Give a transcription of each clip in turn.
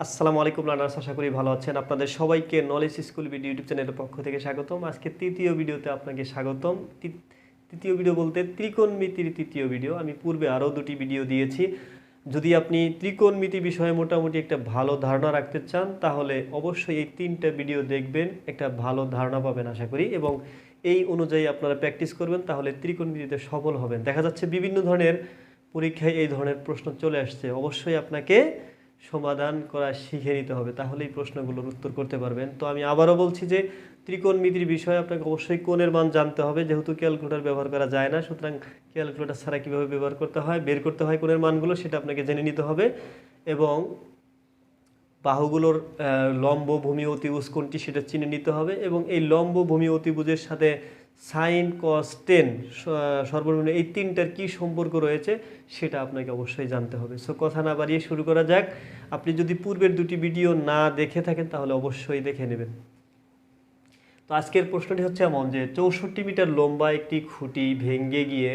আসসালামু আলাইকুম লার্নার্স আশা করি ভালো আছেন। আপনাদের সবাইকে নলেজ স্কুল ভিডিও ইউটিউব চ্যানেলের পক্ষ থেকে স্বাগতম। আজকে তৃতীয় ভিডিওতে আপনাকে স্বাগতম। তৃতীয় ভিডিও বলতে ত্রিকোণমিতির তৃতীয় ভিডিও আমি পূর্বে আরও দুটি ভিডিও দিয়েছি। যদি আপনি ত্রিকোণমিতি বিষয়ে মোটামুটি একটা ভালো ধারণা রাখতে চান, তাহলে অবশ্যই এই তিনটা ভিডিও দেখবেন, একটা ভালো ধারণা পাবেন, আশা করি। এবং এই অনুযায়ী আপনারা প্র্যাকটিস করবেন, তাহলে ত্রিকোণমিতিতে সফল হবেন। দেখা যাচ্ছে বিভিন্ন ধরনের পরীক্ষায় এই ধরনের প্রশ্ন চলে আসছে। অবশ্যই আপনাকে সমাধান করা শিখে নিতে হবে, তাহলেই প্রশ্নগুলোর উত্তর করতে পারবেন। তো আমি আবারও বলছি যে ত্রিকোণমিতির বিষয়ে আপনাকে অবশ্যই কোণের মান জানতে হবে, যেহেতু ক্যালকুলেটার ব্যবহার করা যায় না, সুতরাং ক্যালকুলেটার ছাড়া কীভাবে ব্যবহার করতে হয়, বের করতে হয় কোণের মানগুলো, সেটা আপনাকে জেনে নিতে হবে। এবং বাহুগুলোর লম্ব ভূমি অতিভুজ কোনটি সেটা চিনে নিতে হবে এবং এই লম্ব ভূমি অতিভুজের সাথে সাইন কস টেন সর্বনিম্ন এই তিনটার কি সম্পর্ক রয়েছে সেটা আপনাকে অবশ্যই জানতে হবে। সো কথা না বাড়িয়ে শুরু করা যাক। আপনি যদি পূর্বের দুটি ভিডিও না দেখে থাকেন, তাহলে অবশ্যই দেখে নেবেন। তো আজকের প্রশ্নটি হচ্ছে এমন যে, চৌষট্টি মিটার লম্বা একটি খুঁটি ভেঙে গিয়ে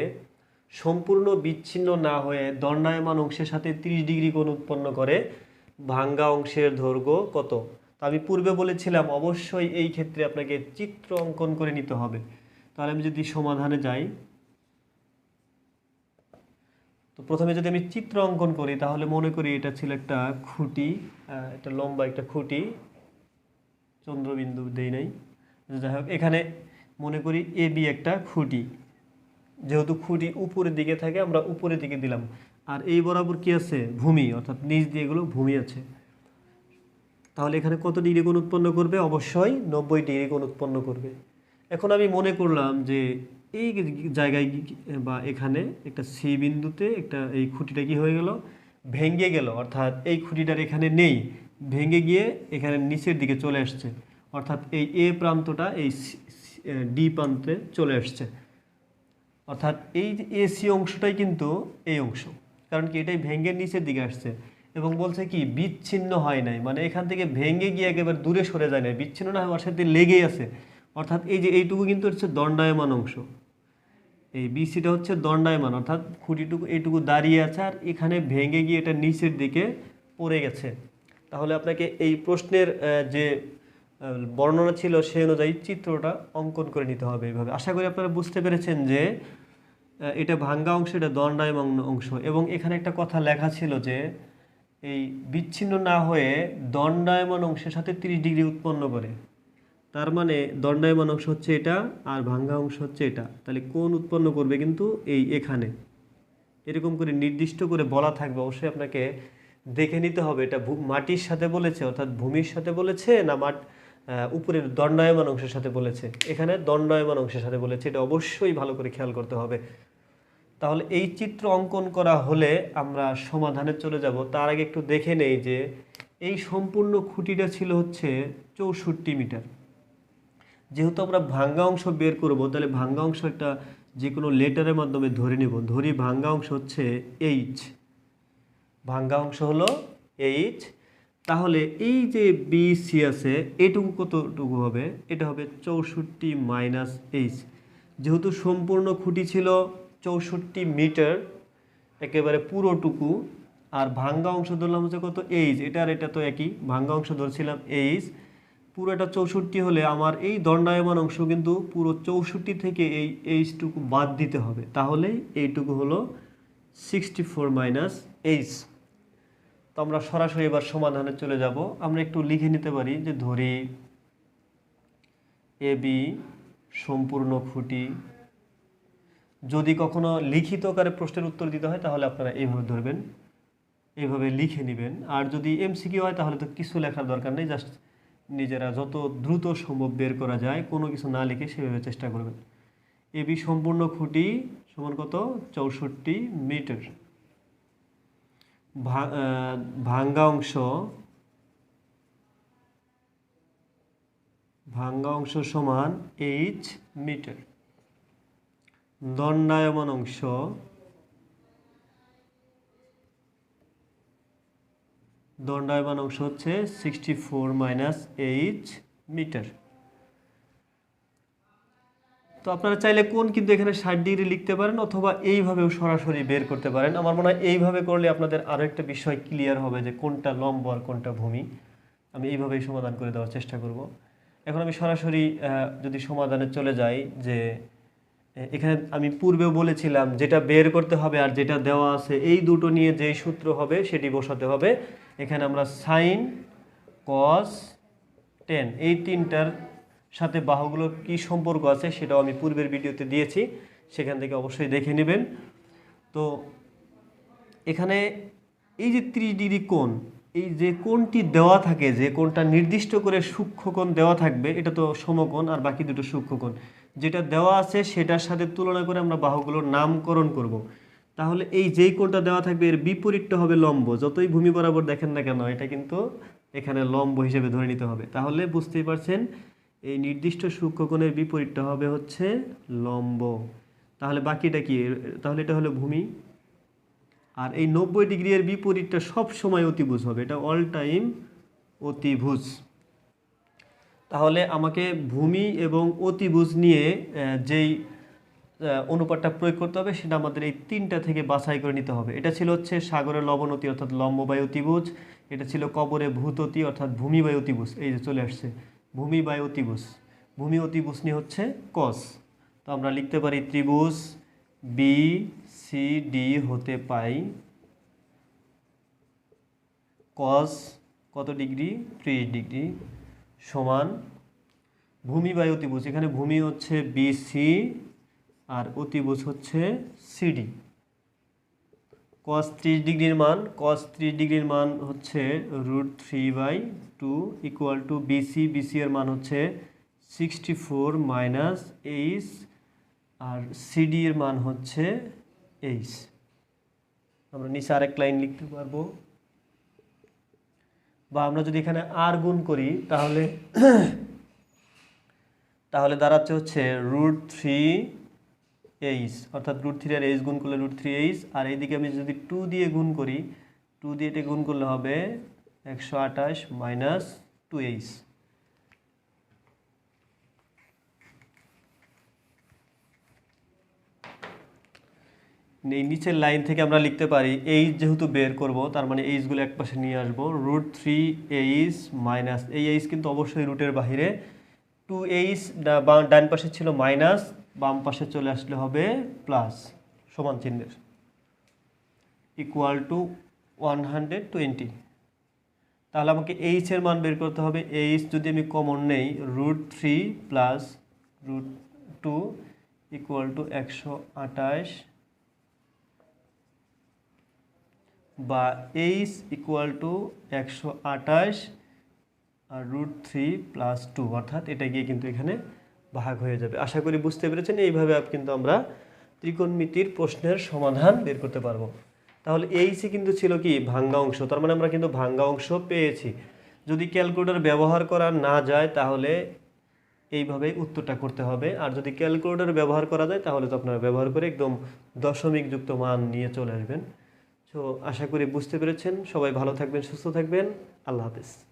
সম্পূর্ণ বিচ্ছিন্ন না হয়ে দণ্ডায়মান অংশের সাথে 30 ডিগ্রি কোণ উৎপন্ন করে, ভাঙ্গা অংশের দৈর্ঘ্য কত? তো আমি পূর্বে বলেছিলাম, অবশ্যই এই ক্ষেত্রে আপনাকে চিত্র অঙ্কন করে নিতে হবে। তাহলে আমি যদি সমাধানে যাই, তো প্রথমে যদি আমি চিত্র অঙ্কন করি, তাহলে মনে করি এটা ছিল একটা খুঁটি একটা লম্বা একটা খুঁটি, চন্দ্রবিন্দু দেই নাই। যাই হোক, এখানে মনে করি এ বি একটা খুঁটি। যেহেতু খুঁটি উপরের দিকে থাকে, আমরা উপরের দিকে দিলাম। আর এই বরাবর কি আছে? ভূমি, অর্থাৎ নিচ দিয়ে এগুলো ভূমি আছে। তাহলে এখানে কত ডিগ্রি কোণ উৎপন্ন করবে? অবশ্যই নব্বই ডিগ্রি কোণ উৎপন্ন করবে। এখন আমি মনে করলাম যে এই জায়গায় বা এখানে একটা সি বিন্দুতে একটা এই খুঁটিটা কি হয়ে গেল? ভেঙে গেল। অর্থাৎ এই খুঁটিটার এখানে নেই। ভেঙে গিয়ে এখানে নিচের দিকে চলে আসছে। অর্থাৎ এই এ প্রান্তটা এই ডি প্রান্তে চলে আসছে। অর্থাৎ এই যে এসি অংশটাই কিন্তু এই অংশ। কারণ কি? এটাই ভেঙে নিচের দিকে আসছে। এবং বলছে কি? বিচ্ছিন্ন হয় নাই। মানে এখান থেকে ভেঙে গিয়ে একেবারে দূরে সরে যায় না বিচ্ছিন্ন না হওয়ার সাথে লেগেই আছে। অর্থাৎ এই যে এইটুকু কিন্তু হচ্ছে দণ্ডায়মান অংশ। এই বিসিটা হচ্ছে দণ্ডায়মান, অর্থাৎ খুঁটিটুকু, এইটুকু দাঁড়িয়ে আছে আর এখানে ভেঙে গিয়ে এটা নিচের দিকে পড়ে গেছে। তাহলে আপনাকে এই প্রশ্নের যে বর্ণনা ছিল সেই অনুযায়ী চিত্রটা অঙ্কন করে নিতে হবে এইভাবে। আশা করি আপনারা বুঝতে পেরেছেন যে এটা ভাঙ্গা অংশ, এটা দণ্ডায়মান অংশ এবং এখানে একটা কথা লেখা ছিল যে, এই বিচ্ছিন্ন না হয়ে দণ্ডায়মান অংশের সাথে 30 ডিগ্রি উৎপন্ন করে। তার মানে দণ্ডায়মান অংশ হচ্ছে এটা আর ভাঙ্গা অংশ হচ্ছে এটা। তাহলে কোন উৎপন্ন করবে কিন্তু এই এখানে? এরকম করে নির্দিষ্ট করে বলা থাকবে, অবশ্যই আপনাকে দেখে নিতে হবে এটা মাটির সাথে বলেছে, অর্থাৎ ভূমির সাথে বলেছে না মাঠ উপরের দণ্ডায়মান অংশের সাথে বলেছে? এখানে দণ্ডায়মান অংশের সাথে বলেছে, এটা অবশ্যই ভালো করে খেয়াল করতে হবে। তাহলে এই চিত্র অঙ্কন করা হলে আমরা সমাধানে চলে যাব। তার আগে একটু দেখে নেই যে এই সম্পূর্ণ খুঁটিটা ছিল হচ্ছে চৌষট্টি মিটার। যেহেতু আমরা ভাঙ্গা অংশ বের করব, তাহলে ভাঙ্গা অংশ একটা যে কোনো লেটারের মাধ্যমে ধরে নেব। ধরি ভাঙ্গা অংশ হচ্ছে এইচ ভাঙ্গা অংশ হলো এইচ তাহলে এই যে বি সি আছে, এটুকু কতটুকু হবে? এটা হবে চৌষট্টি মাইনাস এইচ যেহেতু সম্পূর্ণ খুঁটি ছিল চৌষট্টি মিটার একেবারে পুরোটুকু, আর ভাঙ্গা অংশ ধরলাম হচ্ছে কত এইচ এটা আর এটা তো একই। ভাঙ্গা অংশ ধরছিলাম এইচ পুরোটা চৌষট্টি হলে আমার এই দণ্ডায়মান অংশ কিন্তু পুরো চৌষট্টি থেকে এই এইচটুকু বাদ দিতে হবে। তাহলেই এইটুকু হলো সিক্সটি ফোর মাইনাস এইচ তো আমরা সরাসরি এবার সমাধানে চলে যাব। আমরা একটু লিখে নিতে পারি যে ধরি এ, বি সম্পূর্ণ খুঁটি। যদি কখনো লিখিত আকারে প্রশ্নের উত্তর দিতে হয়, তাহলে আপনারা এইভাবে ধরবেন। এইভাবে লিখে নেবেন। আর যদি এমসিকিউ হয়, তাহলে তো কিছু লেখার দরকার নেই, জাস্ট নিজেরা যত দ্রুত সম্ভব বের করা যায়, কোনো কিছু না লিখে সেভাবে চেষ্টা করবেন। এবি সম্পূর্ণ খুঁটি সমান কত? চৌষট্টি মিটার। ভাঙ্গা অংশ। ভাঙ্গা অংশ সমান এইচ মিটার। দণ্ডায়মান অংশ। দণ্ডায়মান অংশ হচ্ছে sixty four minus H metre তো আপনারা চাইলে কোন কিন্তু এখানে ষাট ডিগ্রি লিখতে পারেন অথবা এইভাবেও সরাসরি বের করতে পারেন। আমার মনে হয় এইভাবে করলে আপনাদের আরও একটা বিষয় ক্লিয়ার হবে যে কোনটা লম্ব আর কোনটা ভূমি। আমি এইভাবেই সমাধান করে দেওয়ার চেষ্টা করব। এখন আমি সরাসরি যদি সমাধানে চলে যাই যে এখানে আমি পূর্বেও বলেছিলাম, যেটা বের করতে হবে আর যেটা দেওয়া আছে, এই দুটো নিয়ে যেই সূত্র হবে সেটি বসাতে হবে। এখানে আমরা সাইন কস টেন এই তিনটার সাথে বাহুগুলোর কি সম্পর্ক আছে সেটাও আমি পূর্বের ভিডিওতে দিয়েছি, সেখান থেকে অবশ্যই দেখে নেবেন। তো এখানে এই যে ত্রিশ ডিগ্রি কোণ, এই যে কোণটি দেওয়া থাকে, যে কোণটা নির্দিষ্ট করে সূক্ষ্মকোণ দেওয়া থাকবে, এটা তো সমকোণ আর বাকি দুটো সূক্ষ্মকোণ যেটা দেওয়া আছে সেটার সাথে তুলনা করে আমরা বাহুগুলোর নামকরণ করব। তাহলে এই যেই কোণটা দেওয়া থাকবে, এর বিপরীতটা হবে লম্ব। যতই ভূমি বরাবর দেখেন না কেন, এটা কিন্তু এখানে লম্ব হিসেবে ধরে নিতে হবে। তাহলে বুঝতেই পারছেন, এই নির্দিষ্ট সূক্ষ্মকোণের বিপরীতটা হবে হচ্ছে লম্ব। তাহলে বাকিটা কি? তাহলে এটা হলো ভূমি। আর এই নব্বই ডিগ্রি এর বিপরীতটা সব সময় অতিভুজ হবে। এটা অল টাইম অতিভুজ। তাহলে আমাকে ভূমি এবং অতিভুজ নিয়ে যেই অনুপাতটা প্রয়োগ করতে হবে সেটা আমাদের এই তিনটা থেকে বাছাই করে নিতে হবে। এটা ছিল হচ্ছে সাগরের লবণতি অর্থাৎ লম্ববায়ু অতিভুজ এটা ছিল কবরে ভূততি অর্থাৎ ভূমি বায়ু অতিভুজ এই যে চলে আসছে ভূমি বায়ু অতিভুজ ভূমি অতিভুজ নিয়ে হচ্ছে কস তো আমরা লিখতে পারি ত্রিভুজ বি সি ডি হতে পাই কস কত ডিগ্রি? ত্রিশ ডিগ্রি। সমান ভূমি বাই অতিভুজ। এখানে ভূমি হচ্ছে বিসি আর অতিভুজ হচ্ছে সিডি কস ত্রিশ ডিগ্রির মান কস ত্রিশ ডিগ্রির মান হচ্ছে root three by two equal to BC BC এর মান হচ্ছে সিক্সটি ফোর মাইনাস এইচ আর সিডি এর মান হচ্ছে এইচ আমরা নিচে আরেক লাইন লিখতে পারব। বা আমরা যদি এখানে আর গুণ করি, তাহলে তাহলে দাঁড়াচ্ছে হচ্ছে রুট থ্রি এইচ অর্থাৎ রুট থ্রি আর এইচ গুণ করলে রুট থ্রি এইচ আর এইদিকে আমি যদি টু দিয়ে গুণ করি টু দিয়ে এটা গুণ করলে হবে একশো আঠাশ মাইনাস টু এইচ এই নিচের লাইন থেকে আমরা লিখতে পারি এইচ যেহেতু বের করব, তার মানে এইচগুলো এক পাশে নিয়ে আসব। রুট থ্রি এইচ মাইনাস এই এইচ কিন্তু অবশ্যই রুটের বাহিরে। টু এইচ ডান পাশে ছিল মাইনাস বাম পাশে চলে আসলে হবে প্লাস সমান চিহ্নের। Equal to one hundred twenty তাহলে আমাকে এইচ এর মান বের করতে হবে। এইচ যদি আমি কমন নেই root three plus root two equal to একশো আঠাশ বা এইচ ইকুয়াল টু একশো আঠাশ আর রুট থ্রি প্লাস টু অর্থাৎ এটা গিয়ে কিন্তু এখানে ভাগ হয়ে যাবে। আশা করি বুঝতে পেরেছেন, এইভাবে কিন্তু আমরা ত্রিকোণমিতির প্রশ্নের সমাধান বের করতে পারব। তাহলে এইচই কিন্তু ছিল কি? ভাঙ্গা অংশ, তার মানে আমরা কিন্তু ভাঙ্গা অংশ পেয়েছি। যদি ক্যালকুলেটর ব্যবহার করা না যায়, তাহলে এইভাবে উত্তরটা করতে হবে। আর যদি ক্যালকুলেটর ব্যবহার করা যায়, তাহলে তো আপনারা ব্যবহার করে একদম দশমিক যুক্ত মান নিয়ে চলে আসবেন। তো আশা করি বুঝতে পেরেছেন। সবাই ভালো থাকবেন সুস্থ থাকবেন। আল্লাহ হাফেজ।